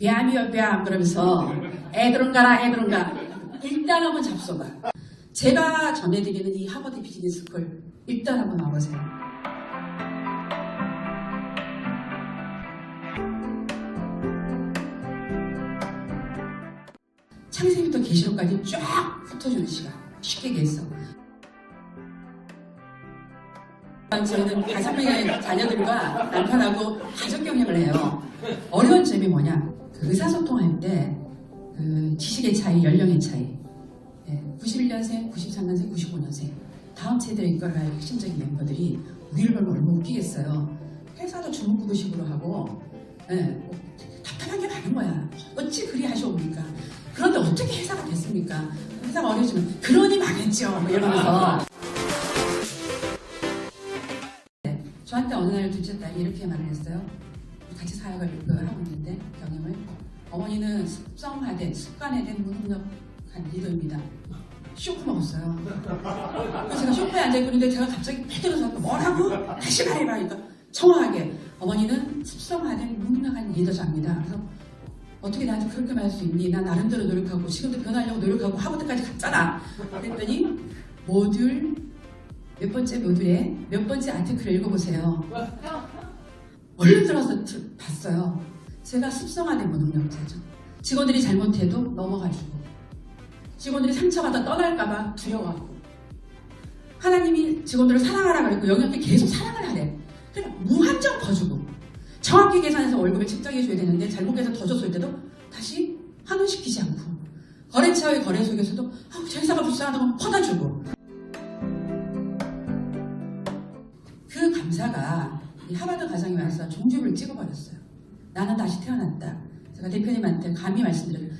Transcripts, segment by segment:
뺨이요 뺨 그러면서 애들은 가라 애들은 가. 일단 한번 잡숴봐. 제가 전해드리는 이 하버드 비즈니스 스쿨 일단 한번 와보세요. 창세기부터 계시록까지 쫙 훑어주는 시간. 쉽게 얘기해서. 저희는 다섯 명의 자녀들과 남편하고 가족 경영을 해요. 어려운 점이 뭐냐? 그 의사소통할 때 그 지식의 차이, 연령의 차이. 예, 91년생, 93년생, 95년생. 다음 세대를 이끌어갈 핵심적인 멤버들이 우리를 보면 얼마나 웃기겠어요. 회사도 주먹구구식으로 하고 예, 뭐 답답한 게 많은 거야. 어찌 그리 하시옵니까? 그런데 어떻게 회사가 됐습니까? 회사가 어려지면 그러니 망했죠. 뭐 이러면서 저한테 어느 날 둘째 딸이 이렇게 말을 했어요. 같이 사역을 그 하고 어머니는 습성화된 습관화된 무능력한 리더입니다. 쇼크 먹었어요. 그래서 제가 쇼크에 앉아 있는데 제가 갑자기 패들어서 뭐라고 다시 말해봐 그러니까 정확하게 어머니는 습성화된 무능력한 리더자입니다. 그래서 어떻게 나한테 그렇게 말할 수 있니? 나 나름대로 노력하고 지금도 변하려고 노력하고 하버드까지 갔잖아. 그랬더니 모듈 몇 번째 모듈에 몇 번째 아티클을 읽어보세요. 얼른 들어서 들- 봤어요. 제가 습성화된 무능력자죠. 직원들이 잘못해도 넘어가주고 직원들이 상처받아 떠날까봐 두려워하고 하나님이 직원들을 사랑하라 그랬고 영역에 계속 사랑을 하래. 그러니까 무한정 더 주고 정확히 계산해서 월급을 책정해줘야 되는데 잘못해서 더 줬을 때도 다시 환원시키지 않고 거래처의 거래 속에서도 아, 저 회사가 불쌍하다고 퍼다주고 그 감사가 이 하버드 가정에 와서 종주를 찍어버렸어요. 나는 다시 태어났다. 제가 대표님한테 감히 말씀드려요.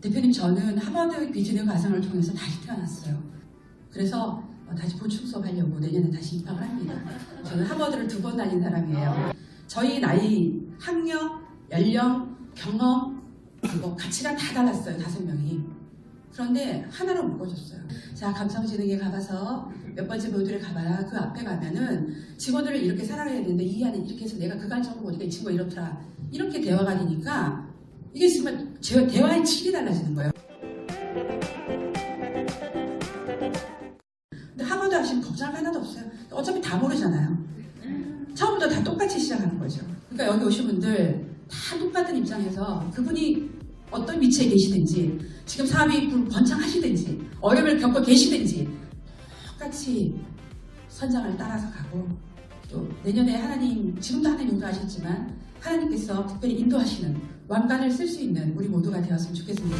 대표님 저는 하버드 비즈니스 가정을 통해서 다시 태어났어요. 그래서 어, 다시 보충 수업 하려고 내년에 다시 입학을 합니다. 저는 하버드를 두 번 다닌 사람이에요. 저희 나이, 학력, 연령, 경험, 그리고 가치가 다 달랐어요. 다섯 명이. 그런데 하나로 묶어줬어요. 자, 감성지능에 가봐서 몇 번째 모듈에 가봐라. 그 앞에 가면은 직원들을 이렇게 사랑해야 되는데 이 안에 이렇게 해서 내가 그간적으로 보니까 이 친구가 이렇더라. 이렇게 대화가 되니까 이게 정말 제 대화의 질이 달라지는 거예요. 근데 하버드 하시면 걱정할 거 하나도 없어요. 어차피 다 모르잖아요. 처음부터 다 똑같이 시작하는 거죠. 그러니까 여기 오신 분들 다 똑같은 입장에서 그분이 어떤 위치에 계시든지 지금 사업이 불- 번창하시든지 어려움을 겪고 계시든지 똑같이 선장을 따라서 가고 또 내년에 하나님 지금도 하나님 인도하셨지만 하나님께서 특별히 인도하시는 왕관을 쓸 수 있는 우리 모두가 되었으면 좋겠습니다.